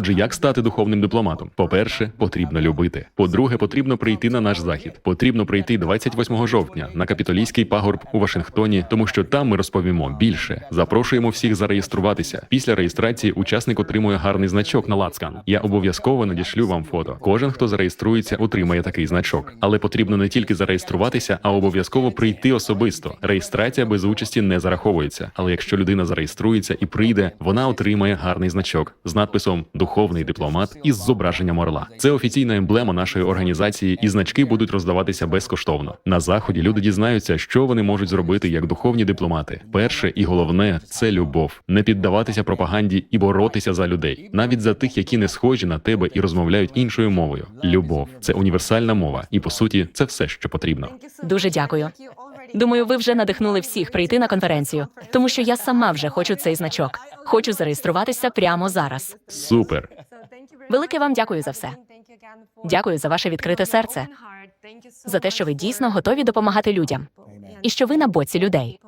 Отже, як стати духовним дипломатом? По-перше, потрібно любити. По-друге, потрібно прийти на наш захід. Потрібно прийти 28 жовтня на капітолійський пагорб у Вашингтоні, тому що там ми розповімо більше. Запрошуємо всіх зареєструватися. Після реєстрації учасник отримує гарний значок на лацкан. Я обов'язково надішлю вам фото. Кожен, хто зареєструється, отримає такий значок. Але потрібно не тільки зареєструватися, а обов'язково прийти особисто. Реєстрація без участі не зараховується. Але якщо людина зареєструється і прийде, вона отримає гарний значок з надписом Духовний дипломат із зображенням орла. Це офіційна емблема нашої організації, і значки будуть роздаватися безкоштовно. На заході люди дізнаються, що вони можуть зробити як духовні дипломати. Перше і головне це любов, не піддаватися пропаганді і боротися за людей, навіть за тих, які не схожі на тебе і розмовляють іншою мовою. Любов це універсальна мова, і по суті, це все, що потрібно. Дуже дякую. Думаю, ви вже надихнули всіх прийти на конференцію, тому що я сама вже хочу цей значок. Хочу зареєструватися прямо зараз. Супер. Велике вам дякую за все. Дякую за ваше відкрите серце, за те, що ви дійсно готові допомагати людям, і що ви на боці людей.